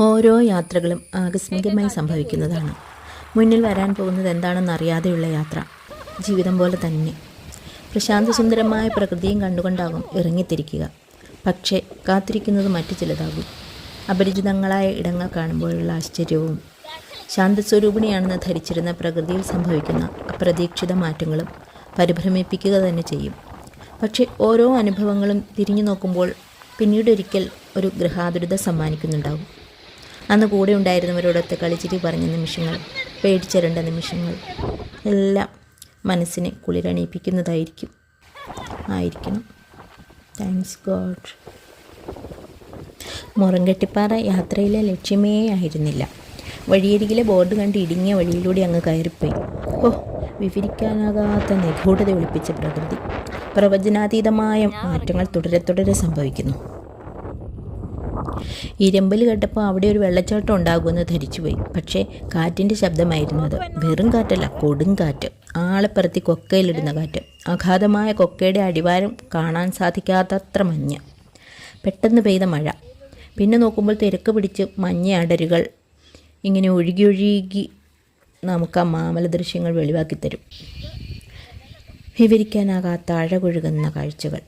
ഓരോ യാത്രകളും ആകസ്മികമായി സംഭവിക്കുന്നതാണ്. മുന്നിൽ വരാൻ പോകുന്നത് എന്താണെന്ന് അറിയാതെയുള്ള യാത്ര. ജീവിതം പോലെ തന്നെ. പ്രശാന്തസുന്ദരമായ പ്രകൃതിയും കണ്ടുകൊണ്ടാകും ഇറങ്ങിത്തിരിക്കുക. പക്ഷേ കാത്തിരിക്കുന്നത് മറ്റു ചിലതാകും. അപരിചിതങ്ങളായ ഇടങ്ങൾ കാണുമ്പോഴുള്ള ആശ്ചര്യവും ശാന്തസ്വരൂപിണിയാണെന്ന് ധരിച്ചിരുന്ന പ്രകൃതിയിൽ സംഭവിക്കുന്ന അപ്രതീക്ഷിത മാറ്റങ്ങളും പരിഭ്രമിപ്പിക്കുക തന്നെ ചെയ്യും. പക്ഷേ ഓരോ അനുഭവങ്ങളും തിരിഞ്ഞു നോക്കുമ്പോൾ പിന്നീടൊരിക്കൽ ഒരു ഗൃഹാതുരത സമ്മാനിക്കുന്നുണ്ടാവും അന്ന് കൂടെ ഉണ്ടായിരുന്നവരോടൊത്ത് കളിച്ചിരി പറഞ്ഞ നിമിഷങ്ങൾ പേടിച്ചരണ്ട നിമിഷങ്ങൾ എല്ലാം മനസ്സിനെ കുളിരണിയിപ്പിക്കുന്നതായിരിക്കും. ആയിരിക്കണം. താങ്ക്സ് ഗോഡ് മുറങ്കെട്ടിപ്പാറ യാത്രയിലെ ലക്ഷ്യമേ ആയിരുന്നില്ല. വഴിയരികിലെ ബോർഡ് കണ്ട് ഇടുങ്ങിയ വഴിയിലൂടെ അങ്ങ് കയറിപ്പോയി. ഓ വിവരിക്കാനാകാത്ത നിഗൂഢത ഒളിപ്പിച്ച പ്രകൃതി. പ്രവചനാതീതമായ മാറ്റങ്ങൾ തുടരെ തുടരെ സംഭവിക്കുന്നു. ഇരമ്പൽ കേട്ടപ്പോൾ അവിടെ ഒരു വെള്ളച്ചാട്ടം ഉണ്ടാകുമെന്ന് ധരിച്ചുപോയി. പക്ഷേ കാറ്റിന്റെ ശബ്ദമായിരുന്നു അത് വെറും കാറ്റല്ല കൊടും കൊടുങ്കാറ്റ് ആളെപ്പറത്തി കൊക്കയിലിടുന്ന കാറ്റ്. അഗാധമായ കൊക്കയുടെ അടിവാരം കാണാൻ സാധിക്കാത്തത്ര മഞ്ഞ്. പെട്ടെന്ന് പെയ്ത മഴ. പിന്നെ നോക്കുമ്പോൾ തിരക്ക് പിടിച്ച് മഞ്ഞ അടരുകൾ ഇങ്ങനെ ഒഴുകി ഒഴുകി നമുക്ക് ആ മാമല ദൃശ്യങ്ങൾ വെളിവാക്കി തരും. വിവരിക്കാനാകാത്ത അഴകൊഴുകുന്ന കാഴ്ചകൾ.